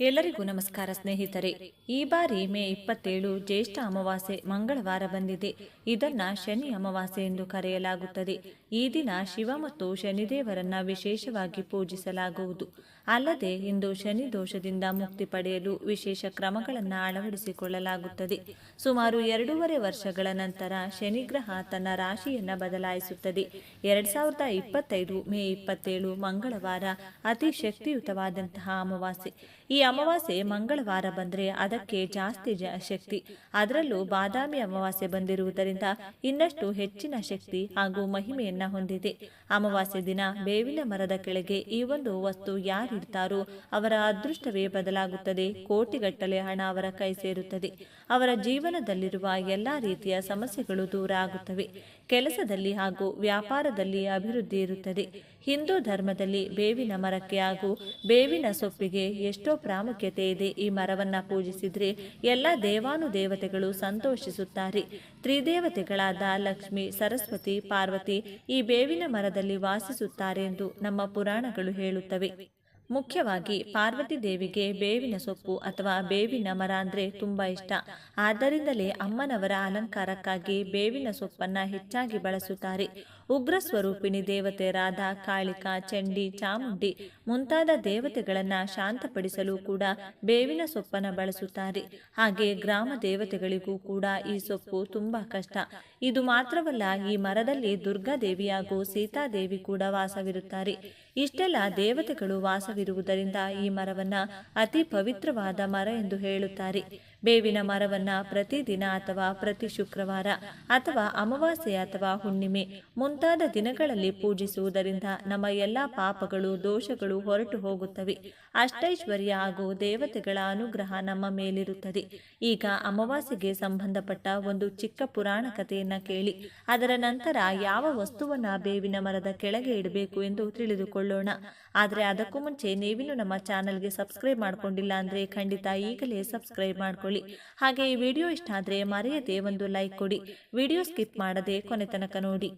ಎಲ್ಲರಿಗೂ ನಮಸ್ಕಾರ ಸ್ನೇಹಿತರೆ. ಈ ಬಾರಿ ಮೇ ಇಪ್ಪತ್ತೇಳು ಜ್ಯೇಷ್ಠ ಅಮಾವಾಸ್ಯೆ ಮಂಗಳವಾರ ಬಂದಿದೆ. ಇದನ್ನ ಶನಿ ಅಮಾವಾಸ್ಯೆ ಎಂದು ಕರೆಯಲಾಗುತ್ತದೆ. ಈ ದಿನ ಶಿವ ಮತ್ತು ಶನಿದೇವರನ್ನ ವಿಶೇಷವಾಗಿ ಪೂಜಿಸಲಾಗುವುದು. ಅಲ್ಲದೆ ಇಂದು ಶನಿ ದೋಷದಿಂದ ಮುಕ್ತಿ ಪಡೆಯಲು ವಿಶೇಷ ಕ್ರಮಗಳನ್ನು ಅಳವಡಿಸಿಕೊಳ್ಳಲಾಗುತ್ತದೆ. ಸುಮಾರು ಎರಡೂವರೆ ವರ್ಷಗಳ ನಂತರ ಶನಿಗ್ರಹ ತನ್ನ ರಾಶಿಯನ್ನು ಬದಲಾಯಿಸುತ್ತದೆ. ಎರಡ್ ಸಾವಿರದ ಇಪ್ಪತ್ತೈದು ಮೇ ಇಪ್ಪತ್ತೇಳು ಮಂಗಳವಾರ ಅತಿ ಶಕ್ತಿಯುತವಾದಂತಹ ಅಮಾವಾಸ್ಯೆ. ಈ ಅಮಾವಾಸ್ಯೆ ಮಂಗಳವಾರ ಬಂದರೆ ಅದಕ್ಕೆ ಜಾಸ್ತಿ ಶಕ್ತಿ. ಅದರಲ್ಲೂ ಬಾದಾಮಿ ಅಮಾವಾಸ್ಯೆ ಬಂದಿರುವುದರಿಂದ ಇನ್ನಷ್ಟು ಹೆಚ್ಚಿನ ಶಕ್ತಿ ಹಾಗೂ ಮಹಿಮೆಯನ್ನ ಹೊಂದಿದೆ. ಅಮಾವಾಸ್ಯೆ ದಿನ ಬೇವಿನ ಮರದ ಕೆಳಗೆ ಈ ಒಂದು ವಸ್ತು ಯಾರಿಡ್ತಾರೋ ಅವರ ಅದೃಷ್ಟವೇ ಬದಲಾಗುತ್ತದೆ. ಕೋಟಿಗಟ್ಟಲೆ ಹಣ ಅವರ ಕೈ ಸೇರುತ್ತದೆ. ಅವರ ಜೀವನದಲ್ಲಿರುವ ಎಲ್ಲ ರೀತಿಯ ಸಮಸ್ಯೆಗಳು ದೂರ ಆಗುತ್ತವೆ. ಕೆಲಸದಲ್ಲಿ ಹಾಗೂ ವ್ಯಾಪಾರದಲ್ಲಿ ಅಭಿವೃದ್ಧಿ ಇರುತ್ತದೆ. ಹಿಂದೂ ಧರ್ಮದಲ್ಲಿ ಬೇವಿನ ಮರಕ್ಕೆ ಹಾಗೂ ಬೇವಿನ ಸೊಪ್ಪಿಗೆ ಎಷ್ಟೋ ಪ್ರಾಮುಖ್ಯತೆ ಇದೆ. ಈ ಮರವನ್ನ ಪೂಜಿಸಿದರೆ ಎಲ್ಲ ದೇವಾನುದೇವತೆಗಳು ಸಂತೋಷಿಸುತ್ತಾರೆ. ತ್ರಿದೇವತೆಗಳಾದ ಲಕ್ಷ್ಮಿ, ಸರಸ್ವತಿ, ಪಾರ್ವತಿ ಈ ಬೇವಿನ ಮರದಲ್ಲಿ ವಾಸಿಸುತ್ತಾರೆ ಎಂದು ನಮ್ಮ ಪುರಾಣಗಳು ಹೇಳುತ್ತವೆ. ಮುಖ್ಯವಾಗಿ ಪಾರ್ವತಿ ದೇವಿಗೆ ಬೇವಿನ ಸೊಪ್ಪು ಅಥವಾ ಬೇವಿನ ಮರ ಅಂದ್ರೆ ತುಂಬಾ ಇಷ್ಟ. ಆದ್ದರಿಂದಲೇ ಅಮ್ಮನವರ ಅಲಂಕಾರಕ್ಕಾಗಿ ಬೇವಿನ ಸೊಪ್ಪನ್ನ ಹೆಚ್ಚಾಗಿ ಬಳಸುತ್ತಾರೆ. ಉಗ್ರ ಸ್ವರೂಪಿಣಿ ದೇವತೆಯರಾದ ಕಾಳಿಕಾ, ಚಂಡಿ, ಚಾಮುಂಡಿ ಮುಂತಾದ ದೇವತೆಗಳನ್ನ ಶಾಂತಪಡಿಸಲು ಕೂಡ ಬೇವಿನ ಸೊಪ್ಪನ್ನ ಬಳಸುತ್ತಾರೆ. ಹಾಗೆ ಗ್ರಾಮ ದೇವತೆಗಳಿಗೂ ಕೂಡ ಈ ಸೊಪ್ಪು ತುಂಬಾ ಕಷ್ಟ. ಇದು ಮಾತ್ರವಲ್ಲ, ಈ ಮರದಲ್ಲಿ ದುರ್ಗಾದೇವಿ ಹಾಗೂ ಸೀತಾದೇವಿ ಕೂಡ ವಾಸವಿರುತ್ತಾರೆ. ಇಷ್ಟೆಲ್ಲ ದೇವತೆಗಳು ವಾಸವಿರುವುದರಿಂದ ಈ ಮರವನ್ನ ಅತಿ ಪವಿತ್ರವಾದ ಮರ ಎಂದು ಹೇಳುತ್ತಾರೆ. ಬೇವಿನ ಮರವನ್ನ ಪ್ರತಿದಿನ ಅಥವಾ ಪ್ರತಿ ಶುಕ್ರವಾರ ಅಥವಾ ಅಮಾವಾಸ್ಯೆ ಅಥವಾ ಹುಣ್ಣಿಮೆ ಮುಂತಾದ ದಿನಗಳಲ್ಲಿ ಪೂಜಿಸುವುದರಿಂದ ನಮ್ಮ ಎಲ್ಲ ಪಾಪಗಳು, ದೋಷಗಳು ಹೊರಟು ಹೋಗುತ್ತವೆ. ಅಷ್ಟೈಶ್ವರ್ಯ ಹಾಗೂ ದೇವತೆಗಳ ಅನುಗ್ರಹ ನಮ್ಮ ಮೇಲಿರುತ್ತದೆ. ಈಗ ಅಮಾವಾಸ್ಯೆಗೆ ಸಂಬಂಧಪಟ್ಟ ಒಂದು ಚಿಕ್ಕ ಪುರಾಣ ಕಥೆಯನ್ನ ಕೇಳಿ. ಅದರ ನಂತರ ಯಾವ ವಸ್ತುವನ್ನ ಬೇವಿನ ಮರದ ಕೆಳಗೆ ಇಡಬೇಕು ಎಂದು ತಿಳಿದುಕೊಳ್ಳೋಣ. ಆದರೆ ಅದಕ್ಕೂ ಮುಂಚೆ ನೀವಿನ್ನು ನಮ್ಮ ಚಾನಲ್ಗೆ ಸಬ್ಸ್ಕ್ರೈಬ್ ಮಾಡ್ಕೊಂಡಿಲ್ಲ ಅಂದ್ರೆ ಖಂಡಿತ ಈಗಲೇ ಸಬ್ಸ್ಕ್ರೈಬ್ ಮಾಡ್ಕೊಳ್ಳಿ. ಹಾಗೆ ಈ ವಿಡಿಯೋ ಇಷ್ಟ ಆದರೆ ಮರೆಯದೆ ಒಂದು ಲೈಕ್ ಕೊಡಿ. ವಿಡಿಯೋ ಸ್ಕಿಪ್ ಮಾಡದೆ ಕೊನೆ ತನಕ ನೋಡಿ.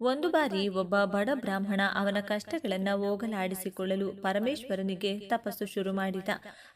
ಒಂದು ಬಾರಿ ಒಬ್ಬ ಬಡ ಬ್ರಾಹ್ಮಣ ಅವನ ಕಷ್ಟಗಳನ್ನು ಹೋಗಲಾಡಿಸಿಕೊಳ್ಳಲು ಪರಮೇಶ್ವರನಿಗೆ ತಪಸ್ಸು ಶುರು ಮಾಡಿದ.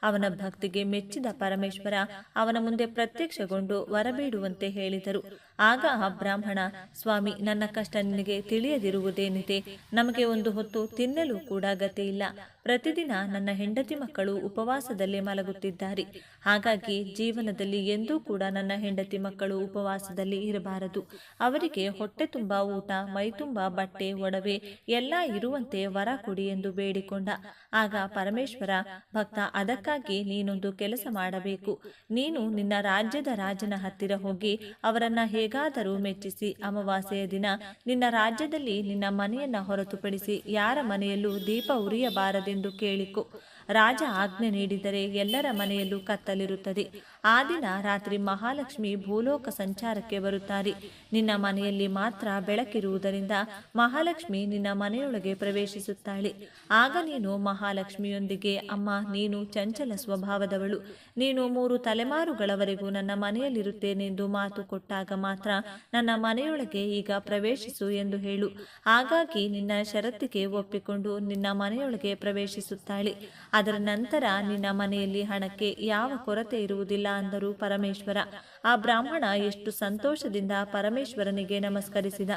ಅವನ ಭಕ್ತಿಗೆ ಮೆಚ್ಚಿದ ಪರಮೇಶ್ವರ ಅವನ ಮುಂದೆ ಪ್ರತ್ಯಕ್ಷಗೊಂಡು ವರಬೇಡುವಂತೆ ಹೇಳಿದರು. ಆಗ ಆ ಬ್ರಾಹ್ಮಣ, ಸ್ವಾಮಿ, ನನ್ನ ಕಷ್ಟ ನಿನಗೆ ತಿಳಿಯದಿರುವುದೇನಿದೆ? ನಮಗೆ ಒಂದು ಹೊತ್ತು ತಿನ್ನಲು ಕೂಡ ಗತಿ ಇಲ್ಲ. ಪ್ರತಿದಿನ ನನ್ನ ಹೆಂಡತಿ ಮಕ್ಕಳು ಉಪವಾಸದಲ್ಲೇ ಮಲಗುತ್ತಿದ್ದಾರೆ. ಹಾಗಾಗಿ ಜೀವನದಲ್ಲಿ ಎಂದೂ ಕೂಡ ನನ್ನ ಹೆಂಡತಿ ಮಕ್ಕಳು ಉಪವಾಸದಲ್ಲಿ ಇರಬಾರದು. ಅವರಿಗೆ ಹೊಟ್ಟೆ ತುಂಬ ಊಟ ಮೈತುಂಬ ಬಟ್ಟೆ, ಒಡವೆ ಎಲ್ಲ ಇರುವಂತೆ ವರ ಕೊಡಿ ಎಂದು ಬೇಡಿಕೊಂಡ. ಆಗ ಪರಮೇಶ್ವರ, ಭಕ್ತ, ಅದಕ್ಕಾಗಿ ನೀನೊಂದು ಕೆಲಸ ಮಾಡಬೇಕು. ನೀನು ನಿನ್ನ ರಾಜ್ಯದ ರಾಜನ ಹತ್ತಿರ ಹೋಗಿ ಅವರನ್ನ ಹೇಗಾದರೂ ಮೆಚ್ಚಿಸಿ ಅಮಾವಾಸ್ಯೆಯ ದಿನ ನಿನ್ನ ರಾಜ್ಯದಲ್ಲಿ ನಿನ್ನ ಮನೆಯನ್ನ ಹೊರತುಪಡಿಸಿ ಯಾರ ಮನೆಯಲ್ಲೂ ದೀಪ ಉರಿಯಬಾರದೆಂದು ಕೇಳಿಕೊ. ರಾಜ ಆಜ್ಞೆ ನೀಡಿದರೆ ಎಲ್ಲರ ಮನೆಯಲ್ಲೂ ಕತ್ತಲಿರುತ್ತದೆ. ಆ ದಿನ ರಾತ್ರಿ ಮಹಾಲಕ್ಷ್ಮಿ ಭೂಲೋಕ ಸಂಚಾರಕ್ಕೆ ಬರುತ್ತಾರೆ. ನಿನ್ನ ಮನೆಯಲ್ಲಿ ಮಾತ್ರ ಬೆಳಕಿರುವುದರಿಂದ ಮಹಾಲಕ್ಷ್ಮಿ ನಿನ್ನ ಮನೆಯೊಳಗೆ ಪ್ರವೇಶಿಸುತ್ತಾಳೆ. ಆಗ ನೀನು ಮಹಾಲಕ್ಷ್ಮಿಯೊಂದಿಗೆ, ಅಮ್ಮ, ನೀನು ಚಂಚಲ ಸ್ವಭಾವದವಳು. ನೀನು ಮೂರು ತಲೆಮಾರುಗಳವರೆಗೂ ನನ್ನ ಮನೆಯಲ್ಲಿರುತ್ತೇನೆಂದು ಮಾತು ಕೊಟ್ಟಾಗ ಮಾತ್ರ ನನ್ನ ಮನೆಯೊಳಗೆ ಈಗ ಪ್ರವೇಶಿಸು ಎಂದು ಹೇಳು. ಹಾಗಾಗಿ ನಿನ್ನ ಷರತ್ತಿಗೆ ಒಪ್ಪಿಕೊಂಡು ನಿನ್ನ ಮನೆಯೊಳಗೆ ಪ್ರವೇಶಿಸುತ್ತಾಳೆ. ಅದರ ನಂತರ ನಿನ್ನ ಮನೆಯಲ್ಲಿ ಹಣಕ್ಕೆ ಯಾವ ಕೊರತೆ ಇರುವುದಿಲ್ಲ ಅಂದರು ಪರಮೇಶ್ವರ ಆ ಬ್ರಾಹ್ಮಣ ಎಷ್ಟು ಸಂತೋಷದಿಂದ ಪರಮೇಶ್ವರನಿಗೆ ನಮಸ್ಕರಿಸಿದ.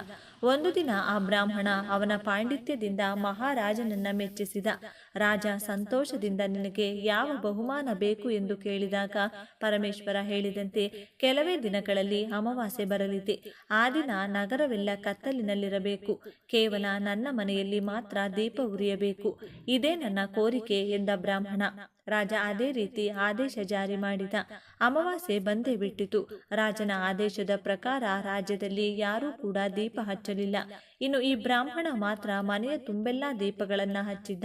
ಒಂದು ದಿನ ಆ ಬ್ರಾಹ್ಮಣ ಅವನ ಪಾಂಡಿತ್ಯದಿಂದ ಮಹಾರಾಜನನ್ನ ಮೆಚ್ಚಿಸಿದ. ರಾಜ ಸಂತೋಷದಿಂದ ನಿನಗೆ ಯಾವ ಬಹುಮಾನ ಬೇಕು ಎಂದು ಕೇಳಿದಾಗ ಪರಮೇಶ್ವರ ಹೇಳಿದಂತೆ ಕೆಲವೇ ದಿನಗಳಲ್ಲಿ ಅಮಾವಾಸ್ಯೆ ಬರಲಿದೆ. ಆ ದಿನ ನಗರವೆಲ್ಲ ಕತ್ತಲಿನಲ್ಲಿರಬೇಕು. ಕೇವಲ ನನ್ನ ಮನೆಯಲ್ಲಿ ಮಾತ್ರ ದೀಪ ಉರಿಯಬೇಕು. ಇದೇ ನನ್ನ ಕೋರಿಕೆ ಎಂದ ಬ್ರಾಹ್ಮಣ. ರಾಜ ಅದೇ ರೀತಿ ಆದೇಶ ಜಾರಿ ಮಾಡಿದ. ಅಮಾವಾಸ್ಯೆ ಬಂದೇ ಬಿಟ್ಟಿತು. ರಾಜನ ಆದೇಶದ ಪ್ರಕಾರ ರಾಜ್ಯದಲ್ಲಿ ಯಾರೂ ಕೂಡ ದೀಪ ಹಚ್ಚಲಿಲ್ಲ. ಇನ್ನು ಈ ಬ್ರಾಹ್ಮಣ ಮಾತ್ರ ಮನೆಯ ತುಂಬೆಲ್ಲಾ ದೀಪಗಳನ್ನ ಹಚ್ಚಿದ್ದ.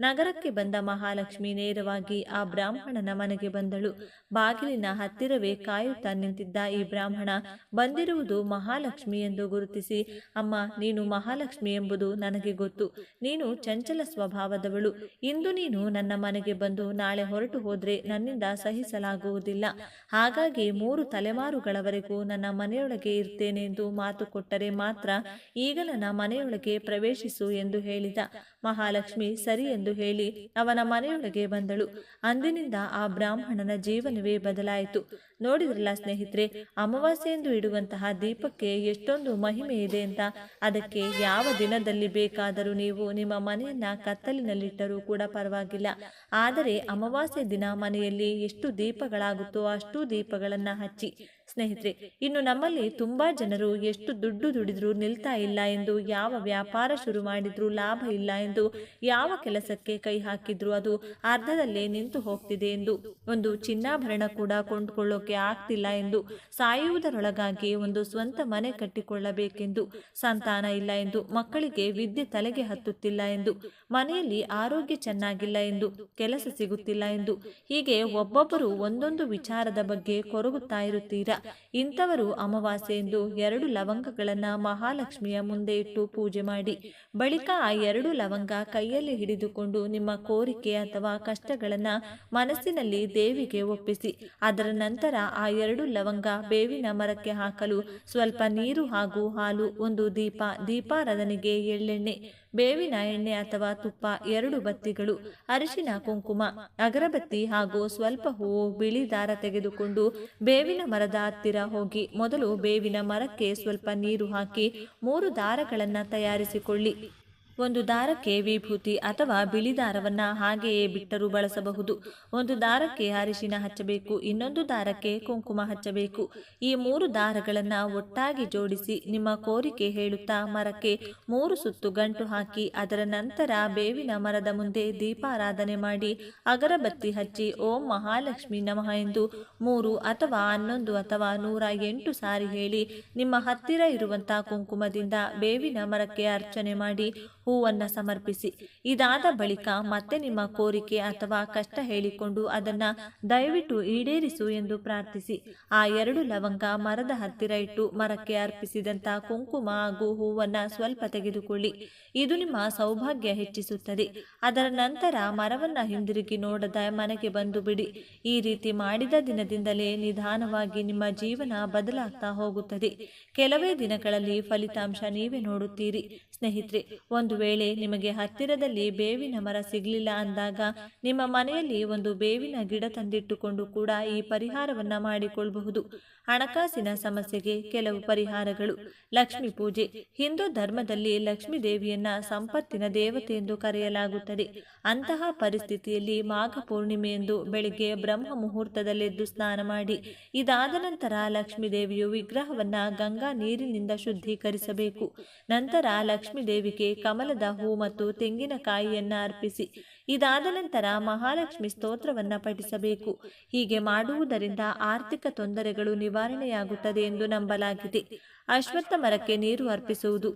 ನಗರಕ್ಕೆ ಬಂದ ಮಹಾಲಕ್ಷ್ಮಿ ನೇರವಾಗಿ ಆ ಬ್ರಾಹ್ಮಣನ ಮನೆಗೆ ಬಂದಳು. ಬಾಗಿಲಿನ ಹತ್ತಿರವೇ ಕಾಯುತ್ತಾ ನಿಂತಿದ್ದ ಈ ಬ್ರಾಹ್ಮಣ ಬಂದಿರುವುದು ಮಹಾಲಕ್ಷ್ಮಿ ಎಂದು ಗುರುತಿಸಿ, ಅಮ್ಮ, ನೀನು ಮಹಾಲಕ್ಷ್ಮಿ ಎಂಬುದು ನನಗೆ ಗೊತ್ತು. ನೀನು ಚಂಚಲ ಸ್ವಭಾವದವಳು. ಇಂದು ನೀನು ನನ್ನ ಮನೆಗೆ ಬಂದು ನಾಳೆ ಹೊರಟು ಹೋದ್ರೆ ನನ್ನಿಂದ ಸಹಿಸಲಾಗುವುದಿಲ್ಲ. ಹಾಗಾಗಿ ಮೂರು ತಲೆಮಾರುಗಳವರೆಗೂ ನನ್ನ ಮನೆಯೊಳಗೆ ಇರ್ತೇನೆ ಎಂದು ಮಾತು ಕೊಟ್ಟರೆ ಮಾತ್ರ ಈಗ ನನ್ನ ಮನೆಯೊಳಗೆ ಪ್ರವೇಶಿಸು ಎಂದು ಹೇಳಿದ. ಮಹಾಲಕ್ಷ್ಮಿ ಸರಿ ಎಂದು ಹೇಳಿ ಅವನ ಮನೆಯೊಳಗೆ ಬಂದಳು. ಅಂದಿನಿಂದ ಆ ಬ್ರಾಹ್ಮಣನ ಜೀವನವೇ ಬದಲಾಯಿತು. ನೋಡಿದ್ರಲ್ಲ ಸ್ನೇಹಿತರೆ, ಅಮಾವಾಸ್ಯೆ ಎಂದು ಇಡುವಂತಹ ದೀಪಕ್ಕೆ ಎಷ್ಟೊಂದು ಮಹಿಮೆ ಇದೆ ಅಂತ. ಅದಕ್ಕೆ ಯಾವ ದಿನದಲ್ಲಿ ಬೇಕಾದರೂ ನೀವು ನಿಮ್ಮ ಮನೆಯನ್ನ ಕತ್ತಲಿನಲ್ಲಿಟ್ಟರೂ ಕೂಡ ಪರವಾಗಿಲ್ಲ. ಆದರೆ ಅಮಾವಾಸ್ಯೆ ದಿನ ಮನೆಯಲ್ಲಿ ಎಷ್ಟು ದೀಪಗಳಾಗುತ್ತೋ ಅಷ್ಟು ದೀಪಗಳನ್ನ ಹಚ್ಚಿ. ಸ್ನೇಹಿತರೆ, ಇನ್ನು ನಮ್ಮಲ್ಲಿ ತುಂಬಾ ಜನರು ಎಷ್ಟು ದುಡ್ಡು ದುಡಿದ್ರೂ ನಿಲ್ತಾ ಇಲ್ಲ ಎಂದು, ಯಾವ ವ್ಯಾಪಾರ ಶುರು ಮಾಡಿದ್ರೂ ಲಾಭ ಇಲ್ಲ ಎಂದು, ಯಾವ ಕೆಲಸಕ್ಕೆ ಕೈ ಹಾಕಿದ್ರು ಅದು ಅರ್ಧದಲ್ಲೇ ನಿಂತು ಹೋಗ್ತಿದೆ ಎಂದು, ಒಂದು ಚಿನ್ನಾಭರಣ ಕೂಡ ಕೊಂಡುಕೊಳ್ಳೋಕೆ ಆಗ್ತಿಲ್ಲ ಎಂದು ಸಾಯುವುದರೊಳಗಾಗಿ ಒಂದು ಸ್ವಂತ ಮನೆ ಕಟ್ಟಿಕೊಳ್ಳಬೇಕೆಂದು, ಸಂತಾನ ಇಲ್ಲ ಎಂದು, ಮಕ್ಕಳಿಗೆ ವಿದ್ಯೆ ತಲೆಗೆ ಹತ್ತುತ್ತಿಲ್ಲ ಎಂದು, ಮನೆಯಲ್ಲಿ ಆರೋಗ್ಯ ಚೆನ್ನಾಗಿಲ್ಲ ಎಂದು, ಕೆಲಸ ಸಿಗುತ್ತಿಲ್ಲ ಎಂದು, ಹೀಗೆ ಒಬ್ಬೊಬ್ಬರು ಒಂದೊಂದು ವಿಚಾರದ ಬಗ್ಗೆ ಕೊರಗುತ್ತಾ ಇರುತ್ತೀರಾ? ಇಂಥವರು ಅಮಾವಾಸ್ಯೆ ಎಂದು ಎರಡು ಲವಂಗಗಳನ್ನು ಮಹಾಲಕ್ಷ್ಮಿಯ ಮುಂದೆ ಇಟ್ಟು ಪೂಜೆ ಮಾಡಿ, ಬಳಿಕ ಆ ಎರಡು ಲವಂಗ ಕೈಯಲ್ಲಿ ಹಿಡಿದುಕೊಂಡು ನಿಮ್ಮ ಕೋರಿಕೆ ಅಥವಾ ಕಷ್ಟಗಳನ್ನ ಮನಸ್ಸಿನಲ್ಲಿ ದೇವಿಗೆ ಒಪ್ಪಿಸಿ, ಅದರ ನಂತರ ಆ ಎರಡು ಲವಂಗ ಬೇವಿನ ಮರಕ್ಕೆ ಹಾಕಲು ಸ್ವಲ್ಪ ನೀರು ಹಾಗೂ ಹಾಲು, ಒಂದು ದೀಪ, ದೀಪಾರಾಧನೆಗೆ ಎಳ್ಳೆಣ್ಣೆ ಬೇವಿನ ಎಣ್ಣೆ ಅಥವಾ ತುಪ್ಪ ಎರಡು ಬತ್ತಿಗಳು, ಅರಿಶಿನ ಕುಂಕುಮ, ಅಗರಬತ್ತಿ ಹಾಗೂ ಸ್ವಲ್ಪ ಹೂವು ಬಿಳಿ ದಾರ ತೆಗೆದುಕೊಂಡು ಬೇವಿನ ಮರದ ಹತ್ತಿರ ಹೋಗಿ ಮೊದಲು ಬೇವಿನ ಮರಕ್ಕೆ ಸ್ವಲ್ಪ ನೀರು ಹಾಕಿ ಮೂರು ದಾರಗಳನ್ನು ತಯಾರಿಸಿಕೊಳ್ಳಿ. ಒಂದು ದಾರಕ್ಕೆ ವಿಭೂತಿ ಅಥವಾ ಬಿಳಿ ದಾರವನ್ನ ಹಾಗೆಯೇ ಬಿಟ್ಟರೂ ಬಳಸಬಹುದು. ಒಂದು ದಾರಕ್ಕೆ ಅರಿಶಿನ ಹಚ್ಚಬೇಕು, ಇನ್ನೊಂದು ದಾರಕ್ಕೆ ಕುಂಕುಮ ಹಚ್ಚಬೇಕು. ಈ ಮೂರು ದಾರಗಳನ್ನ ಒಟ್ಟಾಗಿ ಜೋಡಿಸಿ ನಿಮ್ಮ ಕೋರಿಕೆ ಹೇಳುತ್ತಾ ಮರಕ್ಕೆ ಮೂರು ಸುತ್ತು ಗಂಟು ಹಾಕಿ, ಅದರ ನಂತರ ಬೇವಿನ ಮರದ ಮುಂದೆ ದೀಪಾರಾಧನೆ ಮಾಡಿ, ಅಗರಬತ್ತಿ ಹಚ್ಚಿ, ಓಂ ಮಹಾಲಕ್ಷ್ಮಿ ನಮಃ ಎಂದು ಮೂರು ಅಥವಾ ಹನ್ನೊಂದು ಅಥವಾ ನೂರ ಎಂಟು ಸಾರಿ ಹೇಳಿ ನಿಮ್ಮ ಹತ್ತಿರ ಇರುವಂತಹ ಕುಂಕುಮದಿಂದ ಬೇವಿನ ಮರಕ್ಕೆ ಅರ್ಚನೆ ಮಾಡಿ ಹೂವನ್ನ ಸಮರ್ಪಿಸಿ. ಇದಾದ ಬಳಿಕ ಮತ್ತೆ ನಿಮ್ಮ ಕೋರಿಕೆ ಅಥವಾ ಕಷ್ಟ ಹೇಳಿಕೊಂಡು ಅದನ್ನ ದಯವಿಟ್ಟು ಈಡೇರಿಸು ಎಂದು ಪ್ರಾರ್ಥಿಸಿ. ಆ ಎರಡು ಲವಂಗ ಮರದ ಹತ್ತಿರ ಇಟ್ಟು ಮರಕ್ಕೆ ಅರ್ಪಿಸಿದಂತ ಕುಂಕುಮ ಹಾಗೂ ಹೂವನ್ನ ಸ್ವಲ್ಪ ತೆಗೆದುಕೊಳ್ಳಿ. ಇದು ನಿಮ್ಮ ಸೌಭಾಗ್ಯ ಹೆಚ್ಚಿಸುತ್ತದೆ. ಅದರ ನಂತರ ಮರವನ್ನ ಹಿಂದಿರುಗಿ ನೋಡದ ಮನೆಗೆ ಬಂದು ಬಿಡಿ. ಈ ರೀತಿ ಮಾಡಿದ ದಿನದಿಂದಲೇ ನಿಧಾನವಾಗಿ ನಿಮ್ಮ ಜೀವನ ಬದಲಾಗ್ತಾ ಹೋಗುತ್ತದೆ. ಕೆಲವೇ ದಿನಗಳಲ್ಲಿ ಫಲಿತಾಂಶ ನೀವೇ ನೋಡುತ್ತೀರಿ. ಸ್ನೇಹಿತರೆ, ಒಂದು ವೇಳೆ ನಿಮಗೆ ಹತ್ತಿರದಲ್ಲಿ ಬೇವಿನ ಮರ ಸಿಗಲಿಲ್ಲ ಅಂದಾಗ ನಿಮ್ಮ ಮನೆಯಲ್ಲಿ ಒಂದು ಬೇವಿನ ಗಿಡ ತಂದಿಟ್ಟುಕೊಂಡು ಕೂಡ ಈ ಪರಿಹಾರವನ್ನ ಮಾಡಿಕೊಳ್ಳಬಹುದು ಹಣಕಾಸಿನ ಸಮಸ್ಯೆಗೆ ಕೆಲವು ಪರಿಹಾರಗಳು. ಲಕ್ಷ್ಮಿ ಪೂಜೆ. ಹಿಂದೂ ಧರ್ಮದಲ್ಲಿ ಲಕ್ಷ್ಮೀ ದೇವಿಯನ್ನ ಸಂಪತ್ತಿನ ದೇವತೆ ಎಂದು ಕರೆಯಲಾಗುತ್ತದೆ. ಅಂತಹ ಪರಿಸ್ಥಿತಿಯಲ್ಲಿ ಮಾಘ ಪೂರ್ಣಿಮೆಯಂದು ಬೆಳಿಗ್ಗೆ ಬ್ರಹ್ಮ ಮುಹೂರ್ತದಲ್ಲೆದ್ದು ಸ್ನಾನ ಮಾಡಿ, ಇದಾದ ನಂತರ ಲಕ್ಷ್ಮೀ ದೇವಿಯು ವಿಗ್ರಹವನ್ನ ಗಂಗಾ ನೀರಿನಿಂದ ಶುದ್ಧೀಕರಿಸಬೇಕು. ನಂತರ ಲಕ್ಷ್ಮೀ ದೇವಿಗೆ ಕಮಲದ ಹೂ ಮತ್ತು ತೆಂಗಿನಕಾಯಿಯನ್ನ ಅರ್ಪಿಸಿ. ಇದಾದ ನಂತರ ಮಹಾಲಕ್ಷ್ಮಿ ಸ್ತೋತ್ರವನ್ನ ಪಠಿಸಬೇಕು. ಹೀಗೆ ಮಾಡುವುದರಿಂದ ಆರ್ಥಿಕ ತೊಂದರೆಗಳು ನಿವಾರಣೆಯಾಗುತ್ತದೆ ಎಂದು ನಂಬಲಾಗಿದೆ. ಅಶ್ವತ್ಥ ಮರಕ್ಕೆ ನೀರು ಅರ್ಪಿಸುವುದು.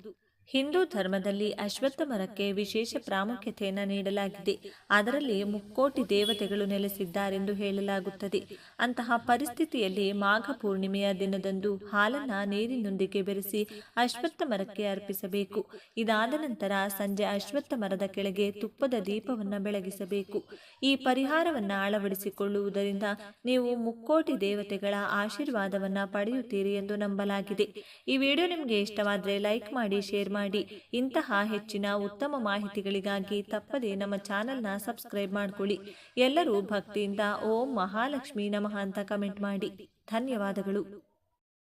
ಹಿಂದೂ ಧರ್ಮದಲ್ಲಿ ಅಶ್ವತ್ಥ ಮರಕ್ಕೆ ವಿಶೇಷ ಪ್ರಾಮುಖ್ಯತೆಯನ್ನು ನೀಡಲಾಗಿದೆ. ಅದರಲ್ಲಿ ಮುಕ್ಕೋಟಿ ದೇವತೆಗಳು ನೆಲೆಸಿದ್ದಾರೆಂದು ಹೇಳಲಾಗುತ್ತದೆ. ಅಂತಹ ಪರಿಸ್ಥಿತಿಯಲ್ಲಿ ಮಾಘ ಪೂರ್ಣಿಮೆಯ ದಿನದಂದು ಹಾಲನ್ನ ನೀರಿನೊಂದಿಗೆ ಬೆರೆಸಿ ಅಶ್ವತ್ಥ ಮರಕ್ಕೆ ಅರ್ಪಿಸಬೇಕು. ಇದಾದ ನಂತರ ಸಂಜೆ ಅಶ್ವತ್ಥ ಮರದ ಕೆಳಗೆ ತುಪ್ಪದ ದೀಪವನ್ನು ಬೆಳಗಿಸಬೇಕು. ಈ ಪರಿಹಾರವನ್ನು ಅಳವಡಿಸಿಕೊಳ್ಳುವುದರಿಂದ ನೀವು ಮುಕ್ಕೋಟಿ ದೇವತೆಗಳ ಆಶೀರ್ವಾದವನ್ನು ಪಡೆಯುತ್ತೀರಿ ಎಂದು ನಂಬಲಾಗಿದೆ. ಈ ವಿಡಿಯೋ ನಿಮಗೆ ಇಷ್ಟವಾದರೆ ಲೈಕ್ ಮಾಡಿ, ಶೇರ್ ಮಾಡಿ. ಇಂತಹ ಹೆಚ್ಚಿನ ಉತ್ತಮ ಮಾಹಿತಿಗಳಿಗಾಗಿ ತಪ್ಪದೆ ನಮ್ಮ ಚಾನೆಲ್ನ ಸಬ್ಸ್ಕ್ರೈಬ್ ಮಾಡಿಕೊಳ್ಳಿ. ಎಲ್ಲರೂ ಭಕ್ತಿಯಿಂದ ಓಂ ಮಹಾಲಕ್ಷ್ಮಿ ನಮಃ ಅಂತ ಕಮೆಂಟ್ ಮಾಡಿ. ಧನ್ಯವಾದಗಳು.